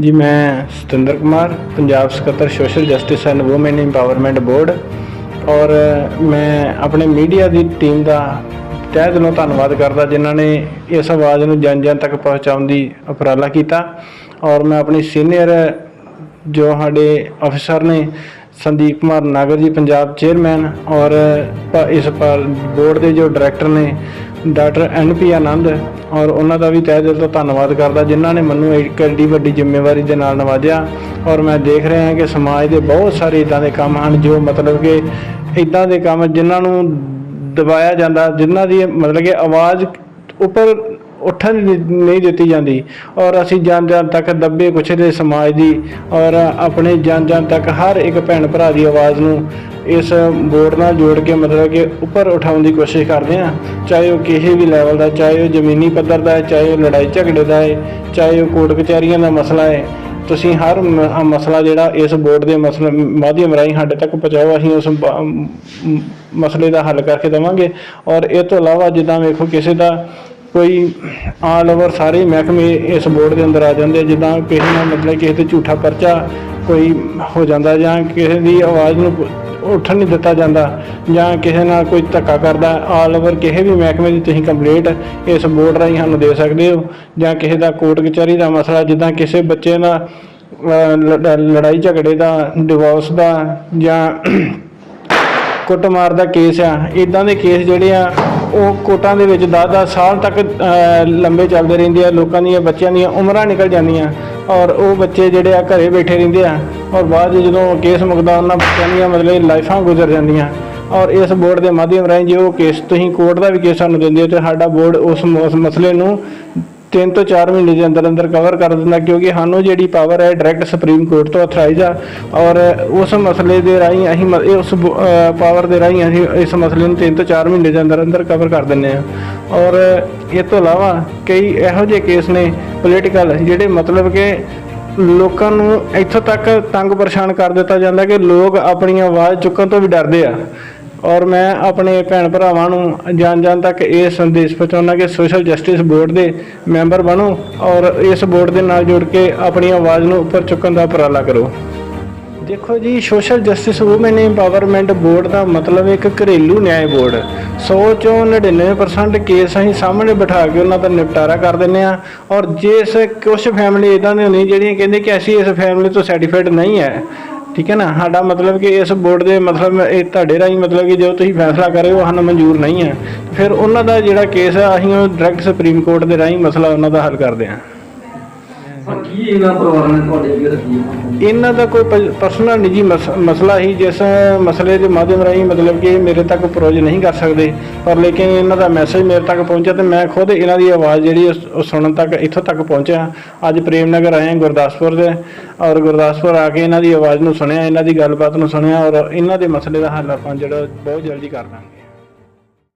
ਜੀ, ਮੈਂ ਸਤਿੰਦਰ ਕੁਮਾਰ, ਪੰਜਾਬ ਸਕੱਤਰ social justice and woman empowerment board ਔਰ ਮੈਂ ਆਪਣੇ ਮੀਡੀਆ ਦੀ ਟੀਮ ਦਾ ਤਹਿ ਦਿਲੋਂ ਧੰਨਵਾਦ ਕਰਦਾ, ਜਿਨ੍ਹਾਂ ਨੇ ਇਸ ਆਵਾਜ਼ ਨੂੰ ਜਨ ਜਨ ਤੱਕ ਪਹੁੰਚਾਉਣ ਦੀ ਉਪਰਾਲਾ ਕੀਤਾ ਔਰ ਮੈਂ ਆਪਣੀ ਸੀਨੀਅਰ ਜੋ ਸਾਡੇ ਅਫਸਰ ਨੇ, ਸੰਦੀਪ ਕੁਮਾਰ ਨਾਗਰ ਜੀ, ਪੰਜਾਬ ਚੇਅਰਮੈਨ ਔਰ ਪ- ਇਸ ਬੋਰਡ ਦੇ ਜੋ ਡਾਇਰੈਕਟਰ ਨੇ ਡਾਕਟਰ ਐਨ ਪੀ ਆਨੰਦ ਔਰ ਉਹਨਾਂ ਦਾ ਵੀ ਤਹਿ ਦਿਲ ਤੋਂ ਧੰਨਵਾਦ ਕਰਦਾ, ਜਿਨ੍ਹਾਂ ਨੇ ਮੈਨੂੰ ਇੱਕ ਏਡੀ ਵੱਡੀ ਜ਼ਿੰਮੇਵਾਰੀ ਦੇ ਨਾਲ ਨਵਾਜਿਆ। ਔਰ ਮੈਂ ਦੇਖ ਰਿਹਾ ਹਾਂ ਕਿ ਸਮਾਜ ਦੇ ਬਹੁਤ ਸਾਰੇ ਇਦਾਂ ਦੇ ਕੰਮ ਹਨ, ਜੋ ਮਤਲਬ ਕਿ ਇਦਾਂ ਦੇ ਕੰਮ ਜਿਨ੍ਹਾਂ ਨੂੰ ਦਬਾਇਆ ਜਾਂਦਾ, ਜਿਨ੍ਹਾਂ ਦੀ ਮਤਲਬ ਕਿ ਆਵਾਜ਼ ਉੱਪਰ ਉੱਠਣ ਨਹੀਂ ਨਹੀਂ ਦਿੱਤੀ ਜਾਂਦੀ ਔਰ ਅਸੀਂ ਜਨ ਜਨ ਤੱਕ ਦੱਬੇ ਕੁਛਦੇ ਸਮਾਜ ਦੀ ਔਰ ਆਪਣੇ ਜਨ ਜਨ ਤੱਕ ਹਰ ਇੱਕ ਭੈਣ ਭਰਾ ਦੀ ਆਵਾਜ਼ ਨੂੰ ਇਸ ਬੋਰਡ ਨਾਲ ਜੋੜ ਕੇ ਮਤਲਬ ਕਿ ਉੱਪਰ ਉਠਾਉਣ ਦੀ ਕੋਸ਼ਿਸ਼ ਕਰਦੇ ਹਾਂ। ਚਾਹੇ ਉਹ ਕਿਸੇ ਵੀ ਲੈਵਲ ਦਾ ਚਾਹੇ ਉਹ ਜ਼ਮੀਨੀ ਪੱਧਰ ਦਾ ਹੈ, ਚਾਹੇ ਉਹ ਲੜਾਈ ਝਗੜੇ ਦਾ ਹੈ, ਚਾਹੇ ਉਹ ਕੋਰਟ ਕਚਹਿਰੀਆਂ ਦਾ ਮਸਲਾ ਹੈ, ਤੁਸੀਂ ਹਰ ਮਸਲਾ ਜਿਹੜਾ ਇਸ ਬੋਰਡ ਦੇ ਮਸਲੇ, ਮਾਧਿਅਮ ਰਾਹੀਂ ਸਾਡੇ ਤੱਕ ਪਹੁੰਚਾਓ, ਅਸੀਂ ਉਸ ਬ- ਮਸਲੇ ਦਾ ਹੱਲ ਕਰਕੇ ਦੇਵਾਂਗੇ। ਔਰ ਇਹ ਤੋਂ ਇਲਾਵਾ ਜਿੱਦਾਂ ਵੇਖੋ ਕਿਸੇ ਦਾ ਕੋਈ ਆਲ ਓਵਰ ਸਾਰੇ ਮਹਿਕਮੇ ਇਸ ਬੋਰਡ ਦੇ ਅੰਦਰ ਆ ਜਾਂਦੇ ਜਿੱਦਾਂ ਕਿਸੇ ਨਾਲ ਮਤਲਬ ਕਿਸੇ ਤੇ ਝੂਠਾ ਪਰਚਾ ਕੋਈ ਹੋ ਜਾਂਦਾ ਜਾਂ ਕਿਸੇ ਦੀ ਆਵਾਜ਼ ਨੂੰ ਉੱਠਣ ਨਹੀਂ ਦਿੱਤਾ ਜਾਂਦਾ ਜਾਂ ਕਿਸੇ ਨਾਲ ਕੋਈ ਧੱਕਾ ਕਰਦਾ ਆਲ ਓਵਰ ਕਿਸੇ ਵੀ ਮਹਿਕਮੇ ਦੀ ਤੁਸੀਂ ਕੰਪਲੇਂਟ ਇਸ ਬੋਰਡ ਰਾਹੀਂ ਸਾਨੂੰ ਦੇ ਸਕਦੇ ਹੋ ਜਾਂ ਕਿਸੇ ਦਾ ਕੋਰਟ ਕਚਹਿਰੀ ਦਾ ਮਸਲਾ ਜਿੱਦਾਂ ਕਿਸੇ ਬੱਚੇ ਦਾ ਅਹ, ਲੜਾਈ ਝਗੜੇ ਦਾ ਡਿਵੋਰਸ ਦਾ ਜਾਂ ਕੁੱਟਮਾਰ ਦਾ ਕੇਸ ਆ ਇਦਾਂ ਦੇ ਕੇਸ ਜਿਹੜੇ ਆ ਉਹ ਕੋਰਟਾਂ ਦੇ ਵਿੱਚ 10-10 ਸਾਲ ਤੱਕ ਲੰਬੇ ਚੱਲਦੇ ਰਹਿੰਦੇ ਆ, ਲੋਕਾਂ ਦੀਆਂ ਬੱਚਿਆਂ ਦੀਆਂ ਉਮਰਾਂ ਨਿਕਲ ਜਾਂਦੀਆਂ। ਔਰ ਉਹ ਬੱਚੇ ਜਿਹੜੇ ਆ ਘਰੇ ਬੈਠੇ ਰਹਿੰਦੇ ਆ। ਔਰ ਬਾਅਦ 'ਚ ਜਦੋਂ ਕੇਸ ਮੁਕਦਾ, ਉਹਨਾਂ ਬੱਚਿਆਂ ਦੀਆਂ ਮਤਲਬ ਲਾਈਫਾਂ ਗੁਜ਼ਰ ਜਾਂਦੀਆਂ। ਔਰ ਇਸ ਬੋਰਡ ਦੇ ਮਾਧਿਅਮ ਰਾਹੀਂ ਜੇ ਉਹ ਕੇਸ, ਤੁਸੀਂ ਕੋਰਟ ਦਾ ਵੀ ਕੇਸ ਸਾਨੂੰ ਦਿੰਦੇ ਹੋ ਤੇ ਸਾਡਾ ਬੋਰਡ ਉਸ ਮ- ਉਸ ਮਸਲੇ ਨੂੰ ਤਿੰਨ ਤੋਂ 4 ਮਹੀਨੇ ਦੇ ਅੰਦਰ ਅੰਦਰ ਕਵਰ ਕਰ ਦਿੰਦਾ ਕਿਉਂਕਿ ਸਾਨੂੰ ਜਿਹੜੀ ਪਾਵਰ ਹੈ ਡਾਇਰੈਕਟ ਸੁਪਰੀਮ ਕੋਰਟ ਤੋਂ ਅਥਰਾਈਜ਼ ਆ ਔਰ ਉਸ ਮਸਲੇ ਦੇ ਰਾਹੀਂ ਅਸੀਂ ਮ- ਇਹ ਉਸ ਪਾਵਰ ਦੇ ਰਾਹੀਂ ਅਸੀਂ ਇਸ ਮਸਲੇ ਨੂੰ ਤਿੰਨ ਤੋਂ 4 ਮਹੀਨੇ ਦੇ ਅੰਦਰ ਅੰਦਰ ਕਵਰ ਕਰ ਦਿੰਦੇ ਆ। ਔਰ ਇਹ ਤੋਂ ਇਲਾਵਾ ਕਈ ਇਹੋ ਜਿਹੇ ਕੇਸ ਨੇ ਪੋਲੀਟੀਕਲ ਜਿਹੜੇ ਮਤਲਬ ਕਿ ਲੋਕਾਂ ਨੂੰ ਇੱਥੋਂ ਤੱਕ ਤੰਗ ਪਰੇਸ਼ਾਨ ਕਰ ਦਿੱਤਾ ਜਾਂਦਾ ਕਿ ਲੋਕ ਆਪਣੀ ਆਵਾਜ਼ ਚੁੱਕਣ ਤੋਂ ਵੀ ਡਰਦੇ ਆ। ਔਰ ਮੈਂ ਆਪਣੇ ਭੈਣ ਭਰਾਵਾਂ ਨੂੰ ਜਾਣ ਜਾਣ ਤੱਕ ਇਹ ਸੰਦੇਸ਼ ਪਹੁੰਚਾਉਣਾ ਕਿ ਸੋਸ਼ਲ ਜਸਟਿਸ ਬੋਰਡ ਦੇ ਮੈਂਬਰ ਬਣੋ ਔਰ ਇਸ ਬੋਰਡ ਦੇ ਨਾਲ ਜੁੜ ਕੇ ਆਪਣੀ ਆਵਾਜ਼ ਨੂੰ ਉੱਪਰ ਚੁੱਕਣ ਦਾ ਉਪਰਾਲਾ ਕਰੋ। ਦੇਖੋ ਜੀ social justice woman empowerment board ਦਾ ਮਤਲਬ ਇੱਕ ਘਰੇਲੂ ਨਿਆਂ ਬੋਰਡ 100 ਚੋਂ 99% ਕੇਸ ਅਸੀਂ ਸਾਹਮਣੇ ਬਿਠਾ ਕੇ ਉਹਨਾਂ ਦਾ ਨਿਪਟਾਰਾ ਕਰ ਦਿੰਨੇ ਆ ਔਰ ਜਿਸ ਕੁਝ ਫੈਮਿਲੀ ਇਦਾਂ ਦੀ ਹੁੰਦੀ ਜਿਹੜੀਆਂ ਕਹਿੰਦੇ ਕਿ ਅਸੀਂ ਇਸ ਫੈਮਿਲੀ ਤੋਂ ਸਰਟੀਫਾਈਡ ਨਹੀਂ ਹੈ ਠੀਕ ਹੈ ਨਾ? ਸਾਡਾ ਮਤਲਬ ਕਿ ਇਸ ਬੋਰਡ ਦੇ ਮਤਲਬ ਇਹ ਤੁਹਾਡੇ ਰਾਹੀਂ ਮਤਲਬ ਕਿ ਜੋ ਤੁਸੀਂ ਫੈਸਲਾ ਕਰ ਰਹੇ ਹੋ ਸਾਨੂੰ ਮਨਜ਼ੂਰ ਨਹੀਂ ਹੈ। ਫਿਰ ਉਹਨਾਂ ਦਾ ਜਿਹੜਾ ਕੇਸ ਹੈ, ਅਸੀਂ ਉਹ ਡਾਇਰੈਕਟ ਸੁਪਰੀਮ ਕੋਰਟ ਦੇ ਰਾਹੀਂ ਮਸਲਾ ਉਹਨਾਂ ਦਾ ਹੱਲ ਕਰਦੇ ਹਾਂ। ਕੀ ਇਹਨਾਂ ਪਰਿਵਾਰਾਂ ਨੇ ਤੁਹਾਡੇ ਅੱਗੇ ਰੱਖੀ ਹੈ ਇਹਨਾਂ ਦਾ ਕੋਈ ਪਰਸਨਲ ਨਿੱਜੀ ਮਸ- ਮਸਲਾ ਹੀ ਜਿਸ ਮਸਲੇ ਦੇ ਮਾਧਿਅਮ ਰਾਹੀਂ ਮਤਲਬ ਕਿ ਇਹ ਮੇਰੇ ਤੱਕ ਪ੍ਰੋਜ ਨਹੀਂ ਕਰ ਸਕਦੇ। ਪਰ ਲੇਕਿਨ ਇਹਨਾਂ ਦਾ ਮੈਸੇਜ ਮੇਰੇ ਤੱਕ ਪਹੁੰਚਿਆ ਤੇ ਮੈਂ ਖੁਦ ਇਹਨਾਂ ਦੀ ਆਵਾਜ਼ ਜਿਹੜੀ ਉਸ- ਉਹ ਸੁਣਨ ਤੱਕ ਇੱਥੋਂ ਤੱਕ ਪਹੁੰਚਿਆ। ਅੱਜ ਪ੍ਰੇਮ ਨਗਰ ਆਏ ਹਾਂ ਗੁਰਦਾਸਪੁਰ ਦੇ ਔਰ ਗੁਰਦਾਸਪੁਰ ਆ ਕੇ ਇਹਨਾਂ ਦੀ ਆਵਾਜ਼ ਨੂੰ ਸੁਣਿਆ, ਇਹਨਾਂ ਦੀ ਗੱਲਬਾਤ ਨੂੰ ਸੁਣਿਆ ਔਰ ਇਹਨਾਂ ਦੇ ਮਸਲੇ ਦਾ ਹੱਲ ਆਪਾਂ ਜਿਹੜਾ ਬਹੁਤ ਜਲਦੀ ਕਰ ਦਾਂਗੇ।